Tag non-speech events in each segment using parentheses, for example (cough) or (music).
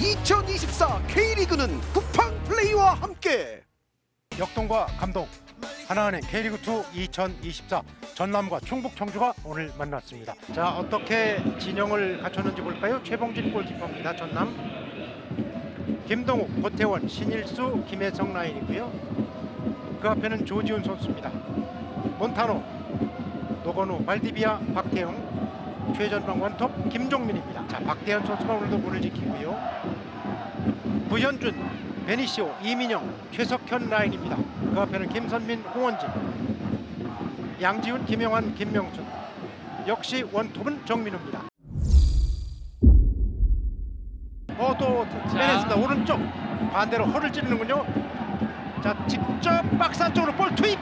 2024 K리그는 쿠팡 플레이와 함께 역동과 감동 하나은행 K리그2 2024 전남과 충북 청주가 오늘 만났습니다. 자 어떻게 진영을 갖췄는지 볼까요? 최봉진 골키퍼입니다. 전남 김동욱, 고태원, 신일수, 김혜성 라인이고요. 그 앞에는 조지훈 선수입니다. 몬타노, 노건우, 발디비아, 박태영, 최전방 원톱 김종민입니다. 자 박태현 선수가 오늘도 문을 지키고요. 부현준, 베니시오, 이민영, 최석현 라인입니다. 그 앞에는 김선민, 홍원진, 양지훈, 김영환, 김명준. 역시 원톱은 정민우입니다. 어또 빼냈습니다. 오른쪽 반대로 허를 찌르는군요. 자 직접 박스 안쪽으로 볼 투입.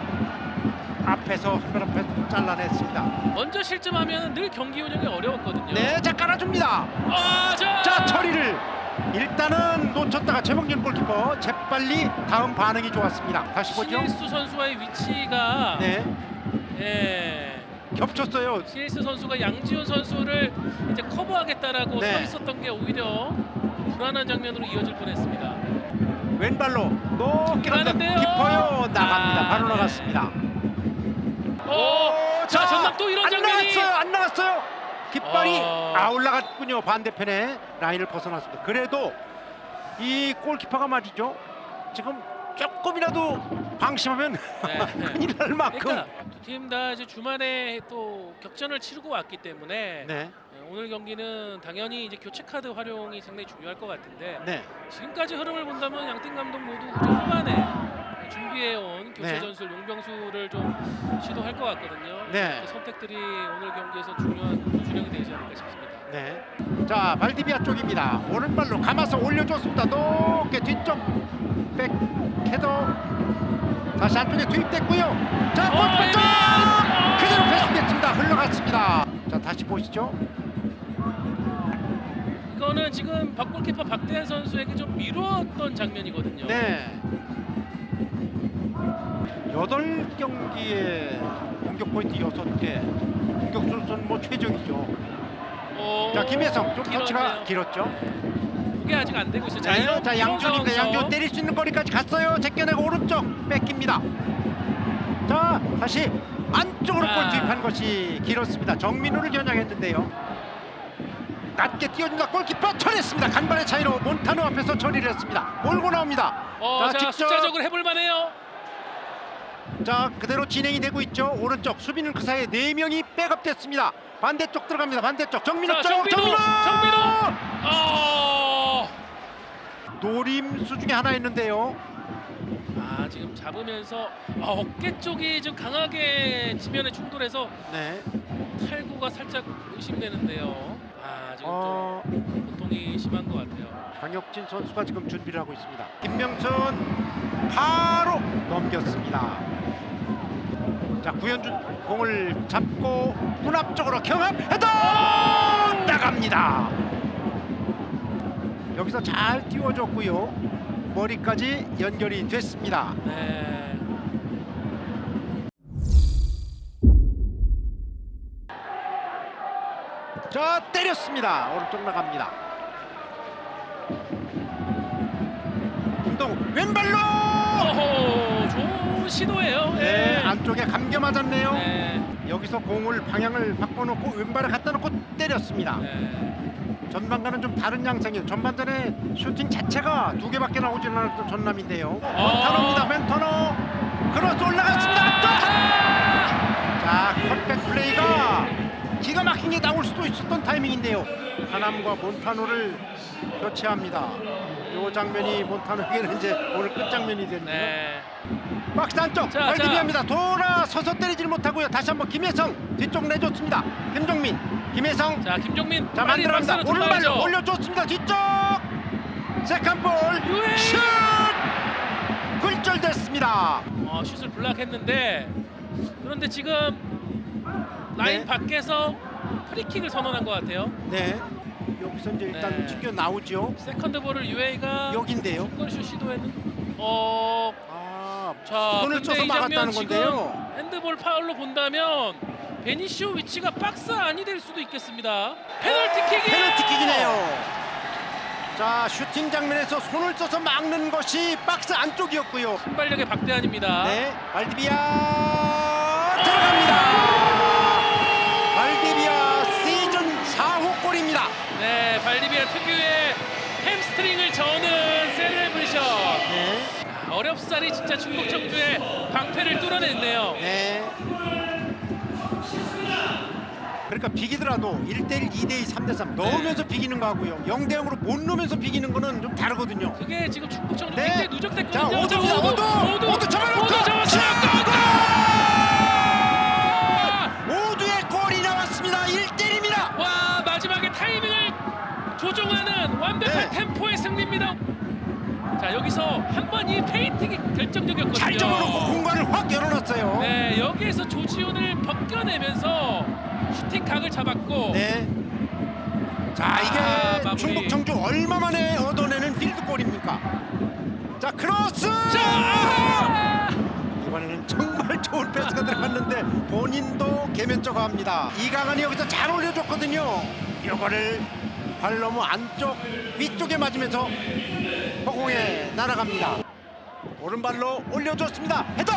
앞에서 한발 앞에 잘라냈습니다. 먼저 실점하면 늘 경기 운영이 어려웠거든요. 네, 자 깔아줍니다. 아, 자, 자 처리를 일단은 놓쳤다가 최봉진 골키퍼 재빨리 다음 반응이 좋았습니다. 다시 보죠. 신일수 선수와의 위치가 네, 예. 겹쳤어요. 신일수 선수가 양지훈 선수를 이제 커버하겠다라고 네. 서 있었던 게 오히려 불안한 장면으로 이어질 뻔했습니다. 왼발로 높게. 가는데요. 깊어요. 나갑니다. 아, 바로 네. 나갔습니다. 오, 자, 전남 또 이런 안 장면이. 나갔어요. 안 나갔어요. 깃발이 어. 아 올라갔군요. 반대편에 라인을 벗어났습니다. 그래도 이 골키퍼가 말이죠. 지금 조금이라도 방심하면 (laughs) 네. 큰일 날 만큼. 그러니까 두팀 다 이제 주말에 또 격전을 치르고 왔기 때문에 네, 예, 오늘 경기는 당연히 이제 교체 카드 활용이 상당히 중요할 것 같은데 네, 지금까지 흐름을 본다면 양팀 감독 모두 그저 후반에 준비해온 교체 네. 전술 용병수를 좀 시도할 것 같거든요. 네. 그 선택들이 오늘 경기에서 중요한 주력이 되지 않을까 싶습니다. 네. 자 발디비아 쪽입니다. 오른발로 감아서 올려줬습니다. 높게 뒤쪽 백 헤더 다시 안쪽에 투입됐고요. 자 어, 골키퍼 쪽 에이맨! 그대로 패스됐습니다. 흘러갔습니다. 자 다시 보시죠. 이거는 지금 박골키퍼 박대한 선수에게 좀 미루었던 장면이거든요. 네. 여덟 경기에 공격 포인트 여섯 개. 공격 수는 뭐 최적이죠. 어, 자 김혜성 좀 터치가 길었네요. 길었죠. 그게 아직 안 되고 있어요. 자, 자, 이런 자 이런 양준입니다. 상황에서 양준 때릴 수 있는 거리까지 갔어요. 제껴내고 오른쪽 뺏깁니다. 자 다시 안쪽으로 아. 골 투입한 것이 길었습니다. 정민우를 겨냥했는데요. 낮게 띄워준다. 골키퍼 처리했습니다. 간발의 차이로 몬타노 앞에서 처리를 했습니다. 몰고 나옵니다. 어, 자, 자, 직접- 숫자적으로 해볼 만해요. 자 그대로 진행이 되고 있죠. 오른쪽 수비는 그 사이에 네 명이 백업됐습니다. 반대쪽 들어갑니다. 반대쪽 정민우 자, 쪽 정민우, 정민우 정민우! 어, 노림수 중에 하나 있는데요. 아 지금 잡으면서 아, 어깨 쪽이 좀 강하게 지면에 충돌해서 네. 탈구가 살짝 의심되는데요. 아 지금 어, 좀 고통이 심한 것 같아요. 강혁진 선수가 지금 준비를 하고 있습니다. 김명선 바로 넘겼습니다. 자 구현준 공을 잡고 문 앞쪽으로 경합 헤더 나갑니다. 여기서 잘 띄워줬고요. 머리까지 연결이 됐습니다. 네. 자 때렸습니다. 오른쪽 나갑니다. 김동욱 왼발로 오호 좋은 시도예요. 네, 안쪽에 감겨 맞았네요. 네. 여기서 공을 방향을 바꿔놓고 왼발에 갖다 놓고 때렸습니다. 네. 전반과는 좀 다른 양상이에요. 전반전에 슈팅 자체가 두 개밖에 나오지 않았던 전남인데요. 아. 멘터너입니다. 멘터너 크로스 올라갔습니다. 앞쪽! 자 컷백 플레이가 기가 막힌 게 나올 수도 있었던 타이밍인데요. 하남과 몬타노를 교체합니다. 이 장면이 몬타노에게는 이제 오늘 끝장면이 됐네요. 네. 박스 안쪽 자, 발디비합니다. 돌아서서 때리질 못하고요. 다시 한번 김혜성 뒤쪽 내줬습니다. 김종민, 김혜성 자 김종민 자 만들어갑니다. 오른발로. 올려줬습니다. 뒤쪽 세컨볼! 슛 굴절됐습니다. 어, 슛을 블락했는데 그런데 지금 라인 네. 밖에서 프리킥을 선언한 것 같아요. 네 여기서 이제 일단 네. 튀겨 나오죠. 세컨드 볼을 유에이가 여긴데요. 중거리슛 시도했는 어, 아 자, 손을 근데 쳐서 이 장면 막았다는 지금 건데요. 핸드볼 파울로 본다면 베니시오 위치가 박스 안이 될 수도 있겠습니다. 페널티킥이 페널티킥이네요. 자 슈팅 장면에서 손을 써서 막는 것이 박스 안쪽이었고요. 순발력의 박대환입니다. 네, 발디비아 들어갑니다. 네, 발리비아 특유의 햄스트링을 저는 세레브레이션. 네, 어렵사리 진짜 충북 청주의 방패를 뚫어냈네요. 네. 그러니까 비기더라도 1대1, 2대2, 3대3 넣으면서 비기는 거하고요. 0대 0으로 못 넣으면서 비기는 거는 좀 다르거든요. 그게 지금 충북 청주 네. 굉장히 누적됐거든요. 자, 오도입니다. 오도, 오도! 오도, 오도 잡아놓고! 오도 잡았어요. 골! 조종하는 완벽한 네. 템포의 승리입니다. 자 여기서 한 번 이 페인팅이 결정적이었거든요. 잘 접어놓고 공간을 확 열어놨어요. 네 여기에서 조지훈을 벗겨내면서 슈팅 각을 잡았고 네. 자 이게 아. 충북 청주 얼마 만에 얻어내는 필드골입니까? 자 크로스! 자 아! 이번에는 정말 좋은 패스가 들어갔는데 본인도 개면쩍어합니다. 이강한이 여기서 잘 올려줬거든요. 이거를 발 너무 안쪽 위쪽에 맞으면서 허공에 날아갑니다. 오른발로 올려줬습니다. 헤더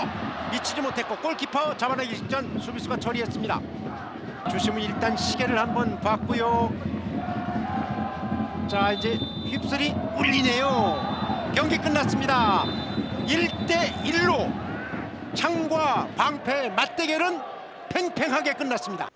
미치지 못했고 골키퍼 잡아내기 직전 수비수가 처리했습니다. 주심은 일단 시계를 한번 봤고요. 자 이제 휩쓸이 울리네요. 경기 끝났습니다. 1대 1로 창과 방패 맞대결은 팽팽하게 끝났습니다.